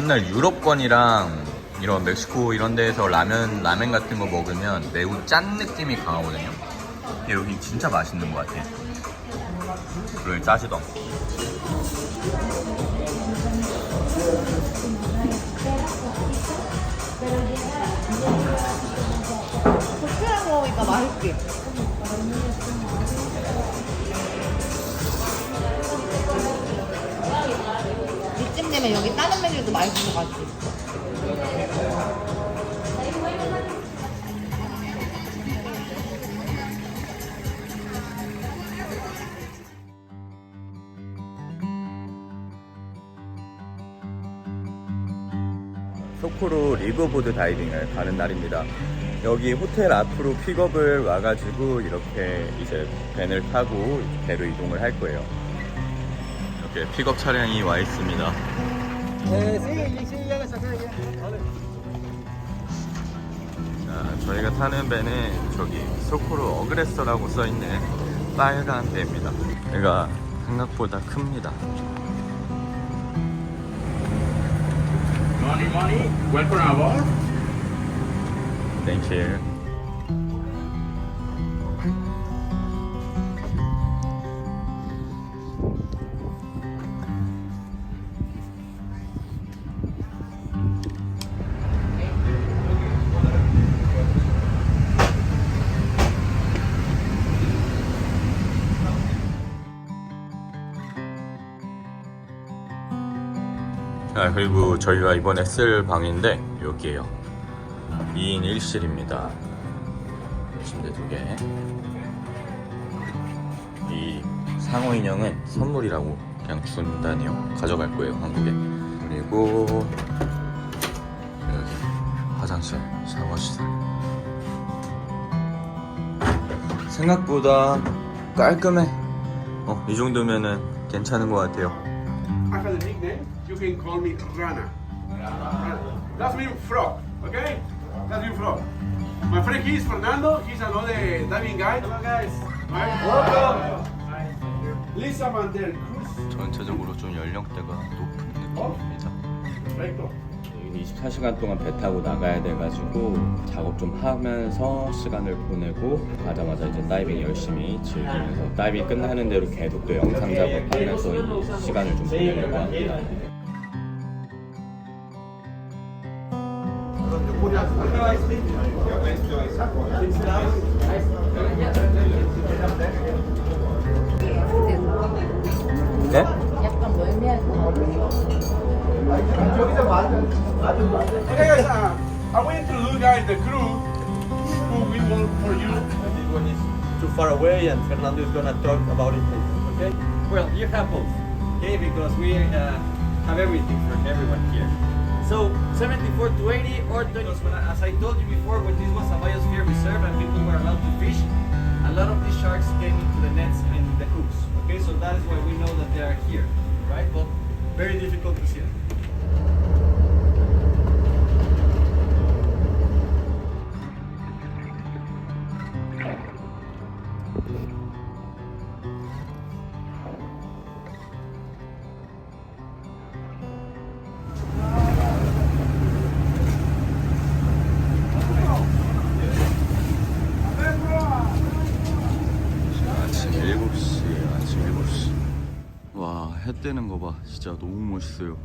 맨날 유럽권이랑 이런 멕시코 이런 데에서 라면 라멘 같은 거 먹으면 매우 짠 느낌이 강하거든요. 근데 여기 진짜 맛있는 것 같아. 그리고 짜지도 않고. 도쿄랑 먹으니까 맛있지? 되면 여기 다른 메뉴도 것 같지? 소코로 리버보드 다이빙을 가는 날입니다. 여기 호텔 앞으로 픽업을 와가지고 이렇게 이제 밴을 타고 배로 이동을 할 거예요. 이렇게 픽업 차량이 와 있습니다. 자, 저희가 타는 배는 저기 소코로 어그레서라고 써있는 빨간 배입니다. 얘가 생각보다 큽니다. Money, money. Welcome aboard. Thank you. 아, 그리고 저희가 이번에 쓸 방인데 여기에요. 2인 1실입니다. 침대 두 개. 이 상어 인형은 선물이라고 그냥 준다네요. 가져갈 거예요, 한국에. 그리고 여기 화장실, 샤워시설. 생각보다 깔끔해. 어, 이 정도면은 괜찮은 것 같아요. The nickname. Can call me Rana. Rana. That's mean frog. Okay? That's mean frog. My friend here is Fernando. He's another diving guide. Hello guys. Right? Welcome. Lisa Mandel Cruz. 전체적으로 좀 연령대가 높은 느낌입니다. Perfecto. 여기는 24시간 동안 배 타고 나가야 돼가지고 작업 좀 하면서 시간을 보내고 가자마자 이제 다이빙 열심히 즐기면서 다이빙 끝나는 대로 계속 또 영상 작업하면서 이 시간을 좀 보내려고 합니다. 네? 약간 멀미할 것 같아. Okay guys, uh, I want to introduce guys the crew who we work for you. This one is too far away, and Fernando is gonna talk about it later. Okay? Well, you have both. Okay, because we uh, have everything for everyone here. So 74 to 80 or 20. When I- as I told you before, when this was a biosphere reserve and people were allowed to fish, a lot of these sharks came into the nets and the hooks. Okay, so that is why we know that they are here, right? But very difficult to see them. 해 뜨는 거 봐. 진짜 너무 멋있어요.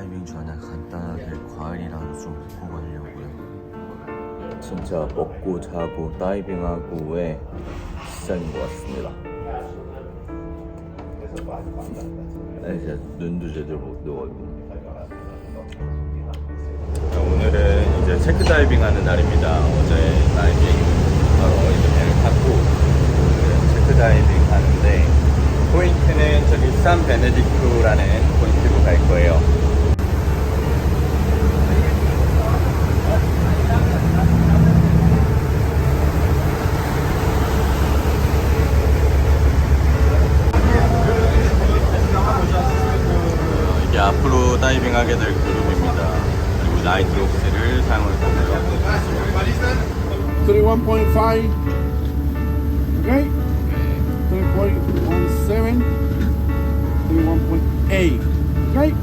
다이빙 전에 간단하게 과일이랑 좀 먹고 가려고요. 진짜 먹고 자고 다이빙하고 후에 시작인 것 같습니다. 네, 이제 눈도 제대로 못 떠가지고. 오늘은 이제 체크 다이빙 하는 날입니다. 어제 다이빙 바로 이제 배를 탔고 체크 다이빙 하는데 포인트는 저기 산 베네딕토라는 포인트로 갈 거예요. 다이빙 하게 될 그룹입니다. 그리고 나이트록스를 사용을 하고요. 31.5. Okay? 3.17. 31.8. Okay?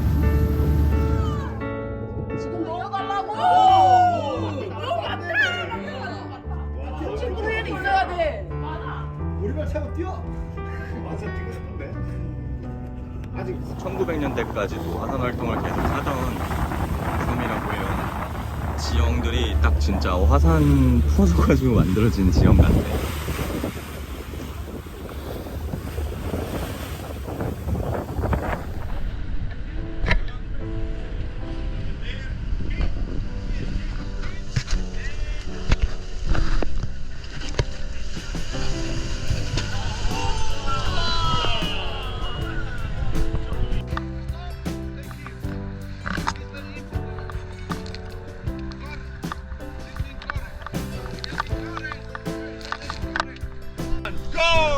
지금 넣어달라고! 넣으면 안 돼! 친구들이 있어야 돼! 우리발 차고 뛰어. 맞아 뛰고 싶은데. 아직 1900년대까지도 화산 활동을 계속 하던. 지형들이 딱 진짜 화산 부서가지고 만들어진 지형 같아. Oh.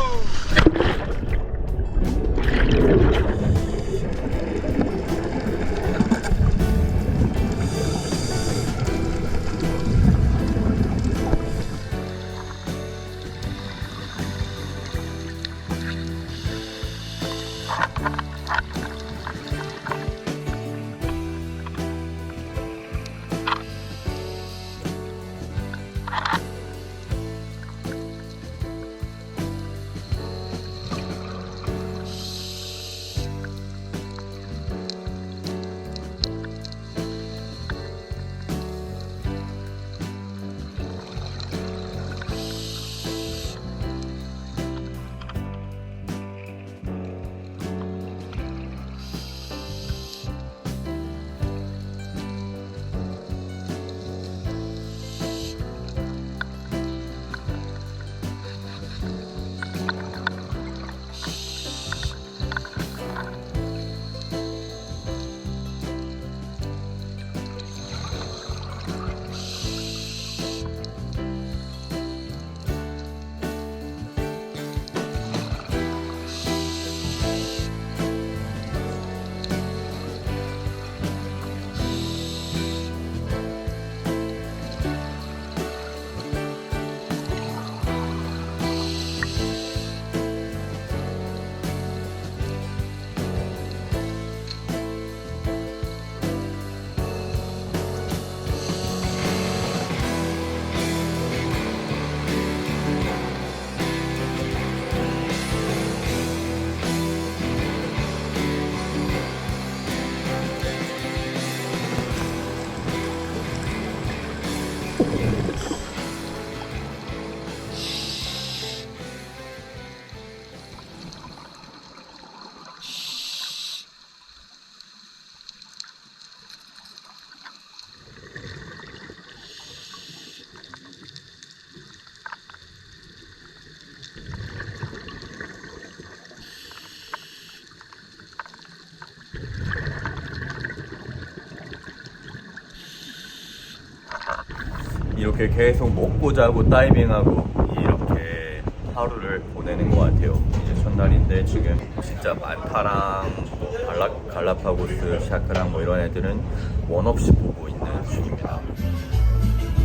이렇게 계속 먹고 자고 다이빙하고 이렇게 하루를 보내는 것 같아요. 이제 첫날인데 지금 진짜 만타랑 뭐 갈라, 갈라파고스, 샤크랑 뭐 이런 애들은 원 없이 보고 있는 중입니다.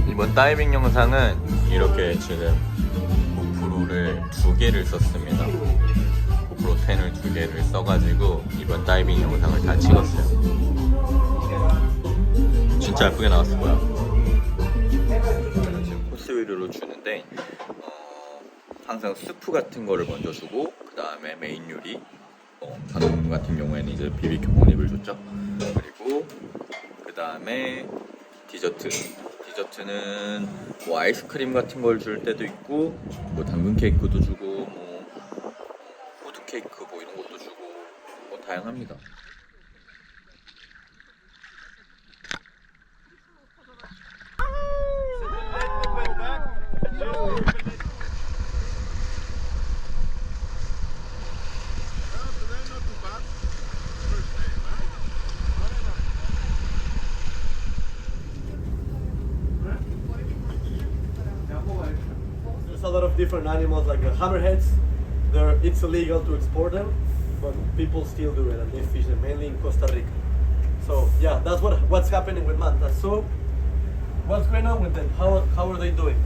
이번 다이빙 영상은 이렇게 지금 고프로를 두 개를 썼습니다. 고프로 10을 두 개를 써가지고 이번 다이빙 영상을 다 찍었어요. 진짜 예쁘게 나왔을 거야. 요리로 주는데 어, 항상 스프 같은 거를 먼저 주고 그 다음에 메인 요리 어, 방금 같은 경우에는 이제 비비큐 콩립을 줬죠. 그리고 그 다음에 디저트. 디저트는 뭐 아이스크림 같은 걸 줄 때도 있고 뭐 당근 케이크도 주고 뭐 후드 케이크 뭐 이런 것도 주고 뭐 다양합니다 different animals like the hammerheads. They're, it's illegal to export them, but people still do it and they fish them mainly in Costa Rica. So yeah, that's what what's happening with Manta. So what's going on with them? How how are they doing?